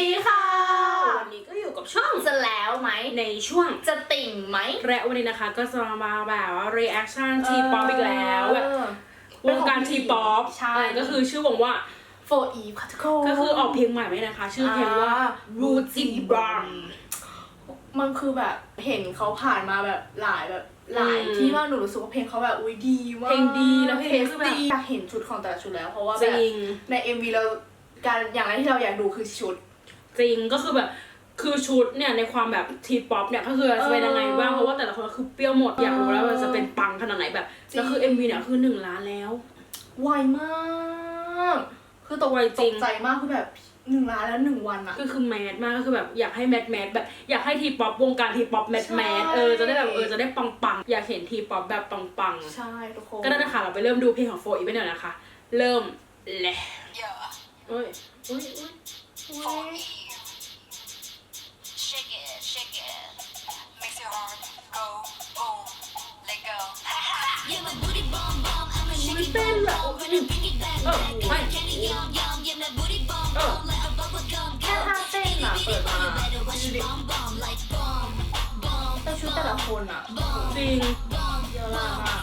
ดีค่ะ วันนี้ก็อยู่กับช่องจะแล้วไหมในช่วงจะติ่งไหมและวันนี้นะคะก็จะมาแบบว่า reaction T-pop อีกแล้วแบบเออวงการ T-pop ใช่เออก็คือชื่อวงว่าโฟอีฟค่ะทุกคนก็คือออกเพลงใหม่ไหมนะคะ ชื่อเพลงว่า Ruti Bar มันคือแบบเห็นเขาผ่านมาแบบหลายแบบหลายอืมที่มากหนูรู้สึกว่าเพลงเขาแบบอุ้ยดีมากเพลงดีแล้วเพลงคือแบบดีอยากเห็นชุดของแต่ละชุดแล้วเพราะว่าจแบบริงใน MV เราการอย่างแรกที่เราอยากดูคือชุด จริงก็คือแบบคือชุดเนี่ยในความแบบทีป๊อปเนี่ยก็คือจะเป็นยังไงบ้างเออเพราะว่าแต่ละคนก็คือเปรี้ยวหมดอยากรู้แล้วว่าจะเป็นปังขนาดไหนแบบจริงแล้วคือ MV เนี่ยคือหนึ่งล้านแล้ว ไวมาก คือตกไวจตริง กใจมากคือแบบหนึ่งล้านแล้วหนึ่งวันอะ ก็คือแมสมากก็คือแบบอยากให้แมสแมสแบบอยากให้ทีป๊อปวงการทีป๊อปแมสใช่ แมสเออจะได้แบบเออจะได้ปังปังๆอยากเห็นทีป๊อปแบบปังปังๆ ใช่ทุกคนก็ได้นะคะเราไปเริ่มดูเพลงของโฟอีกไปหน่อยนะคะ เริ่มเลยเอ้ยอุ้ยอุ้ย Shake เออไม่ Candy yum yum. Yeah, my booty bomb Oh. bomb like a bubble gum. แค่ท่าเต้นอะเปิดมาดูดิแต่ชุดแต่ละคนอะจริงเยอะมาก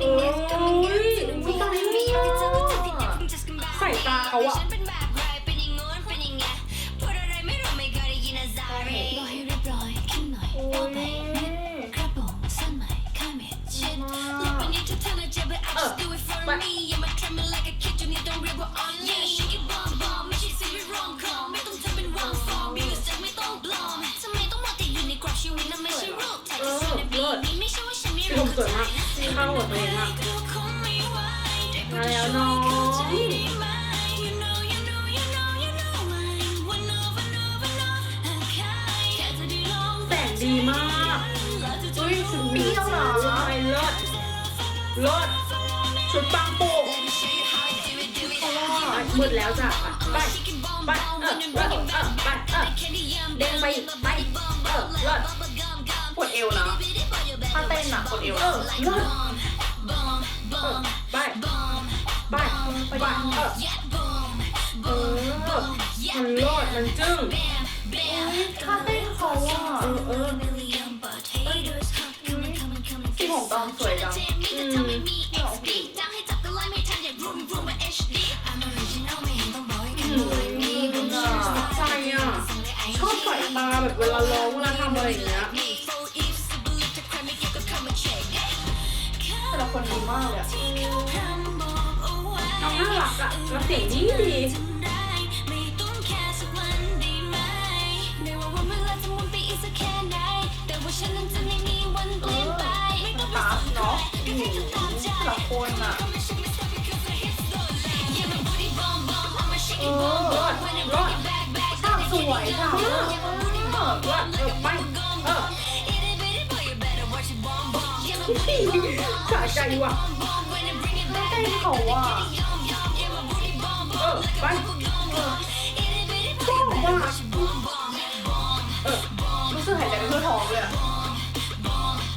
โอ้ยอุ้ยตอนนี้มีใส่ตาเขาอะร้อยเรียบร้อยขึ้นหน่อยโอ้ย อาจจะ but I just do it for me yeah my tremor like a kid จนนี้ต้องเรียกว่า on me yeah shake it bomb bomb ไม่ใช่ซีรีส์ rom com ไม่ต้องทำเป็น wrong form music ไม่ต้องปลอมทำไมต้องมัวแต่อยู่ในกรอบชีวิตนั้นไม่ใช่รูปถ่ายที่สุดในปีนี้ไม่ใช่ว่าฉันไม่พี่ลรู้มสวยมากเข้าหัวตัวเองมากมาแล้วน้องแสงดีมากเฮ้ยชุดเปรี้ยวนะไปเลิศเลิศ ชุดปังปุกมืดแล้วจ้ะไปไปเออเออเออไปเออเด้งไปไปเออเลิศปวดเอวนะถ้าเต้นอะปวดเอวเออเลิศเออไปไปไปเออเออมันรอดมันจึ้งถ้าเต้นเขาอะเออเออที่ผมตอมสวยจังอืม เวลาร้องเวลาทำอะไรอย่างเงี้ยแต่ละคนดีมากเลยอะน้องน่ารักอะแล้วเสียงดีดีไม่ต้องแค่สักวันได้ไหมไม่ว่าวันเวลาจะหมุนไปอีกสักแค่ไหนแต่ว่าฉันนั้นจะไม่มีวันเปลี่ยนไปไม่ต้อตาเนาะอืมแต่ละคนอะเออรอดฉากสวยฉา กเออว่าเออไปเออสะใจว่ะเต้เขาอะเออไปชอบมากเออรู้สึกหายใจไม่ทั่วท้องเลยอะ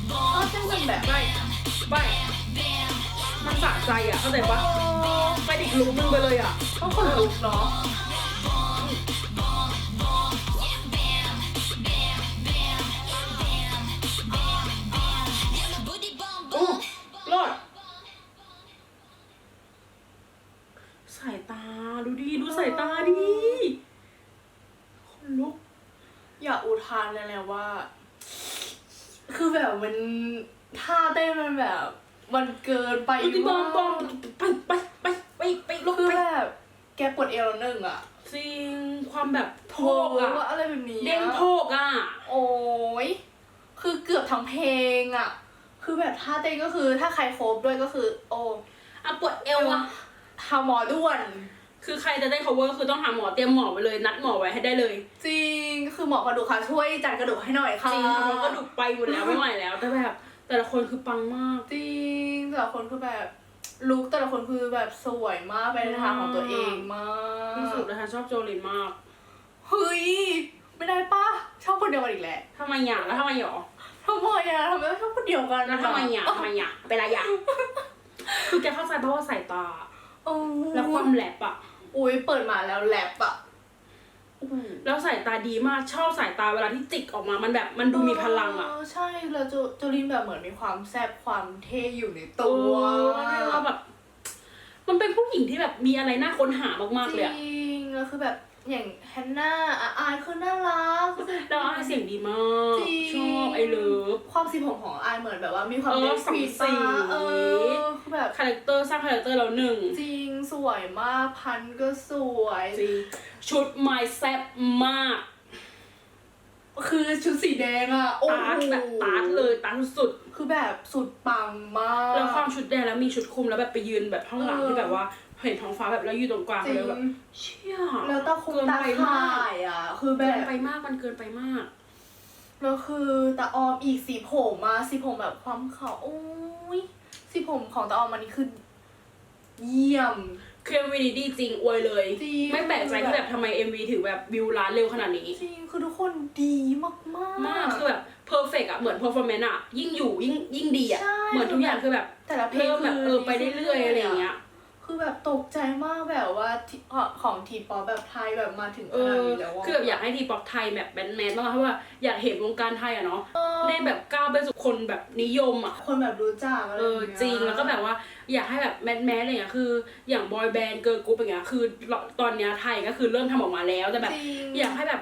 เออเต้นเป็นแบบไปไปมันสะใจอะเข้าใจปะไปอีกลุกนึงไปเลยอะต้องคนลุกเนาะ แบบมันท่าเต้นมันแบบ มันเกินไปไปที่บอมบอมมากไปไปไปไปไปลุกคือไปแบบแกปวดเอวแล้วหนึ่งอะจริงความแบบโทโทกอะว่าอะไรแบบนี้อะเด้งโทกอะโอ้ยคือเกือบทั้งเพลงอะคือแบบท่าเต้นก็คือถ้าใครโคบด้วยก็คือ โอ้อะปวดเอวอะทาหมอด้วน คือใครจะได้ cover คือต้องหาหมอเตรียมหมอไว้เลย นัดหมอไว้ให้ได้เลยจริงคือหมอกระดูกค่ะช่วยจัดกระดูกให้หน่อยค่ะจริงเพราะก็ดุไปอยู่แล้วไม่ไหวแล้ว แต่แบบแต่ละคนคือปังมาก จริงแต่ละคนคือแบบลุคแต่ละคนคือแบบสวยมากเป็นทางของตัวเองมากที่สุดนะคะชอบโจลินมากเฮ้ยไม่ได้ปะชอบคนเดียวกันอีกแหละทำไมอะแล้วทำไมหรอทำไมอะทำไมต้องชอบคนเดียวกันแล้วทำไมอะทำไมอะเป็นไรอะคือแกเข้าใจเพราะว่าสายตาโอ้แล้วความแลบอะ อุ้ยเปิดมาแล้วแลบอะอู้แล้วสายตาดีมากชอบสายตาเวลาที่จิกออกมามันแบบมันดูมีพลังอะเใช่แล้วโจโจลินแบบเหมือนมีความแซ่บความเท่อยู่ในตัตัววมันเรียกว่าแบบ มันเป็นผู้หญิงที่แบบมีอะไรน่าค้นหามากๆเลยอะจริงแล้วคือแบบอย่างแฮนนาอาอายคือน่ารักคือแล้วอายเสียงดีมากจริงชอบไอ เลิฟ ความสีผมของอายเหมือนแบบว่ามีความเออเด็กสองสีสีฟ้าเออคือแบบคาแรคเตอร์สร้างคาแรคเตอร์เราหนึ่งจริงสวยมากพันก็สวย จริงชุดไม้แซ่บมากคือชุดสีแดงอะโอ้ตาโหร์ทแบบตาร์ทเลยตาร์ทสุดคือแบบสุดปังมากแล้วความชุดแดงแล้วมีชุดคลุมแล้วแบบไปยืนแบบข้างหลังเออ ที่แบบว่าเห็นท้องฟ้าแบบแล้วอยู่ตรงกลางจริเลยงแบบเชี่ยแล้วตาคุมเกินตาไปข่มากายอะคือแบเกินบ ไปมากมันเกินไปมาก แล้วคือตาออมอีกสีผมมาสีผมแบบความขาวโอ้ยสีผมของตาออมมันนี่คือเยี่ยม เคลียร์วีดีจริงอวยเลย จริง ไม่แปลกใจที่แบบทำไม MV ถึงแบบวิวล้านเร็วขนาดนี้ จริงคือทุกคนดีมากมากมากคือแบบเพอร์เฟกอะเหมือนเพอร์ฟอร์แมนซ์อะยิ่งอยู่ยิ่งยิ่งดีอะใช่ เหมือนทุกอย่างคือแบบแต่ละเพลงเพิ่มแบบเออไปเรื่อยๆอะไรอย่างเงี้ย คือแบบตกใจมากแบบว่าที่ของทีป๊อปแบบไทยแบบมาถึงเอขนาดอนี้แล้วะคือแบบอยากให้ทีป๊อปไทยแบบแบนแมนบ้างอะเพราะว่าอยากเห็นวงการไทยอะเนาะเออ ได้แบบก้าวไปสู่คนแบบนิยมอะคนแบบรู้จักอะไรเอออย่างเงี้ยจริงแล้วก็แบบว่าอยากให้แบบแมนแมนอะไรเงี้ยคือ อย่างบอยแบนด์เกิร์ลกรุ๊ปอย่างเงี้ยคือตอนเนี้ยไทยก็คือเริ่มทำออกมาแล้วแต่แบบ จริง อยากให้แบบ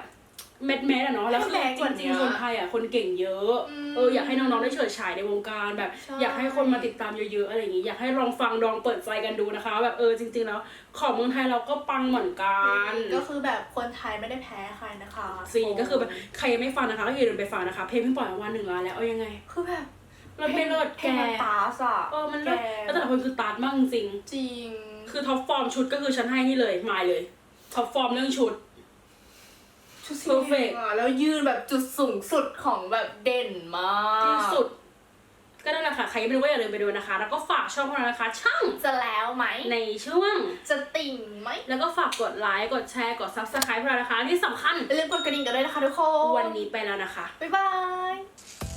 แมสแมสอะเนาะแล้วคือให้แมสจกว่ารินี้งๆคนไทยอะคนเก่งเยอะอืมเอออยากให้น้องๆได้เฉิดฉายในวงการแบบ ใช่ อยากให้คนมาติดตามเยอะๆอะไรอย่างงี้อยากให้ลองฟังลองเปิดใจกันดูนะคะ แบบเออจริง ๆ แล้วของเมืองไทยเราก็ปังเหมือนกันก็คือแบบคนไทยไม่ได้แพ้ใครนะคะจริงก็คือแบบใครยังไม่ฟังนะคะก็อย่าลืมไปฟังนะคะเพลงเพิ่งปล่อยมาวันหนึ่งล้านแล้วเอายังไงคือแบบเราเพลงเลิศเพแกลงมันตาสอะเออ มันแกเลิศแล้วแต่ละคนคือตาร์ทมากจริงจริง ๆคือท็อปฟอร์มชุดก็คือฉันให้นี่เลย มายเลย ท็อปฟอร์มเรื่องชุด ชุดสี perfect แดงอะแล้วยืนแบบจุดสูงสุดของแบบเด่นมากที่สุด ก็นั่นแหละค่ะ ใครยังไม่รู้ก็อย่าลืมไปดูนะคะ แล้วก็ฝากช่องของเรานะคะ ช่างจะแล้วไหม ในช่วง จะติ่งไหมแล้วก็ฝากกดไลค์ กดแชร์ กด subscribe พวกเรานะคะ ที่สำคัญ อย่าลืมกดกระดิ่งกันด้วยนะคะทุกคนวันนี้ไปแล้วนะคะ บ๊ายบาย